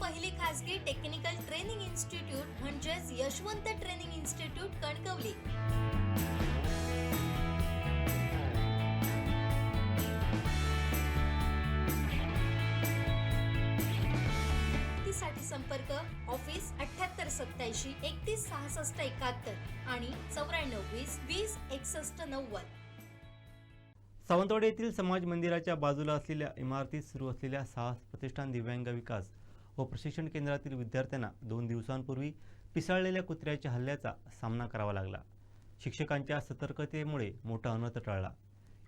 पहिली खासगी technical training institute म्हणजेच यशवंत ट्रेनिंग इन्स्टिट्यूट कणकवली. संपर्क ऑफिस अठ्याहत्तर सत्याऐंशी एकतीस सहासष्ट एकाहत्तर आणि चौऱ्याण्णव वीस वीस एकसष्ट नव्वद. सावंतवाडी येथील समाज मंदिराच्या बाजूला असलेल्या इमारतीत सुरू असलेल्या साहस प्रतिष्ठान दिव्यांग विकास व प्रशिक्षण केंद्रातील विद्यार्थ्यांना दोन दिवसांपूर्वी पिसाळलेल्या कुत्र्याच्या हल्ल्याचा सामना करावा लागला. शिक्षकांच्या सतर्कतेमुळे मोठा अनर्थ टळला.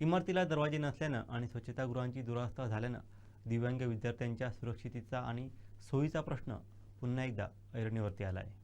इमारतीला दरवाजे नसल्यानं आणि स्वच्छतागृहांची दुरावस्था झाल्यानं दिव्यांग विद्यार्थ्यांच्या सुरक्षितेचा आणि सोयीचा प्रश्न पुन्हा एकदा ऐरणीवरती आला आहे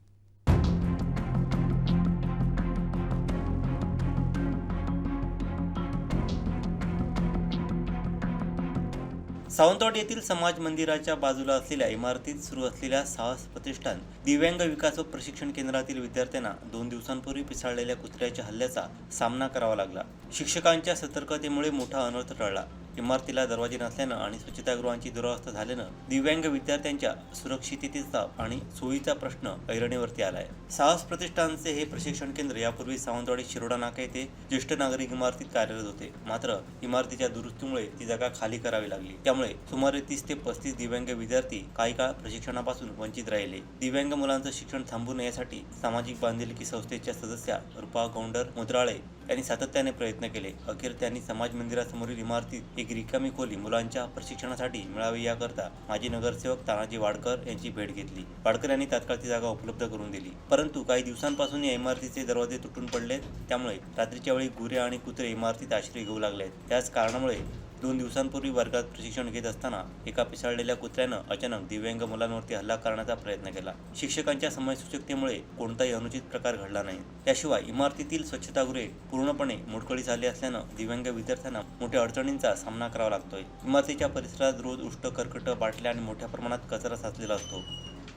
सावंतवाडी येथील समाज मंदिराच्या बाजूला असलेल्या इमारतीत सुरू असलेल्या साहस प्रतिष्ठान दिव्यांग विकास व प्रशिक्षण केंद्रातील विद्यार्थ्यांना दोन दिवसांपूर्वी पिसाळलेल्या कुत्र्याच्या हल्ल्याचा सामना करावा लागला. शिक्षकांच्या सतर्कतेमुळे मोठा अनर्थ टळला. इमारतीला दरवाजे नसल्यानं आणि स्वच्छतागृहांची दुरावस्था झाल्यानं दिव्यांग विद्यार्थ्यांच्या सुरक्षिततेचा आणि सोयीचा प्रश्न ऐरणीवरती आला आहे साहस प्रतिष्ठानचे हे प्रशिक्षण केंद्र यापूर्वी सावंतवाडी शिरोडा नाका येथे ज्येष्ठ नागरिक इमारतीत कार्यरत होते. मात्र इमारतीच्या दुरुस्तीमुळे ती जागा खाली करावी लागली. त्यामुळे सुमारे तीस ते पस्तीस दिव्यांग विद्यार्थी काही काळ प्रशिक्षणापासून वंचित राहिले. दिव्यांग मुलांचं शिक्षण थांबू नयेसाठी सामाजिक बांधिलकी संस्थेच्या सदस्या रुपा गौंडर मुद्राळे यांनी सातत्याने प्रयत्न केले. अखेर त्यांनी समाज मंदिरासमोरील इमारतीत एक रिकामी खोली मुलांच्या प्रशिक्षणासाठी मिळावी याकरता माजी नगरसेवक तानाजी वाडकर यांची भेट घेतली. वाडकर यांनी तात्काळ ती जागा उपलब्ध करून दिली. परंतु काही दिवसांपासून या इमारतीचे दरवाजे तुटून पडले त्यामुळे रात्रीच्या वेळी गुरे आणि कुत्रे इमारतीत आश्रय घेऊ लागले त्याच कारणामुळे दोन दिवसांपूर्वी वर्गात प्रशिक्षण घेत असताना एका पिसाळलेल्या कुत्र्यानं अचानक दिव्यांग मुलांवरती हल्ला करण्याचा प्रयत्न केला. शिक्षकांच्या समयसूचकतेमुळे कोणताही अनुचित प्रकार घडला नाही. त्याशिवाय इमारतीतील स्वच्छतागृहे पूर्णपणे मोडकळी झाली असल्यानं दिव्यांग विद्यार्थ्यांना मोठ्या अडचणींचा सामना करावा लागतोय. इमारतीच्या परिसरात रोज उष्ट कर्कट बाटल्या आणि मोठ्या प्रमाणात कचरा साचलेला असतो.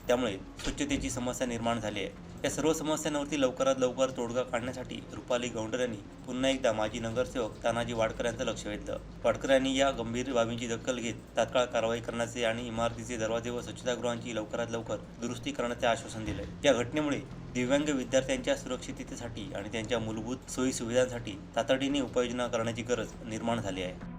त्यामुळे स्वच्छतेची समस्या निर्माण झाली आहे. या सर्व समस्यांवरती लवकरात लवकर तोडगा काढण्यासाठी रुपाली गौंडर यांनी पुन्हा एकदा माजी नगरसेवक तानाजी वाडकर यांचं लक्ष वेधलं. वाडकर यांनी या गंभीर बाबींची दखल घेत तात्काळ कारवाई करण्याचे आणि इमारतीचे दरवाजे व स्वच्छतागृहांची लवकरात लवकर दुरुस्ती करण्याचे आश्वासन दिले. या घटनेमुळे दिव्यांग विद्यार्थ्यांच्या सुरक्षिततेसाठी आणि त्यांच्या मूलभूत सोयी सुविधांसाठी तातडीने उपाययोजना करण्याची गरज निर्माण झाली आहे.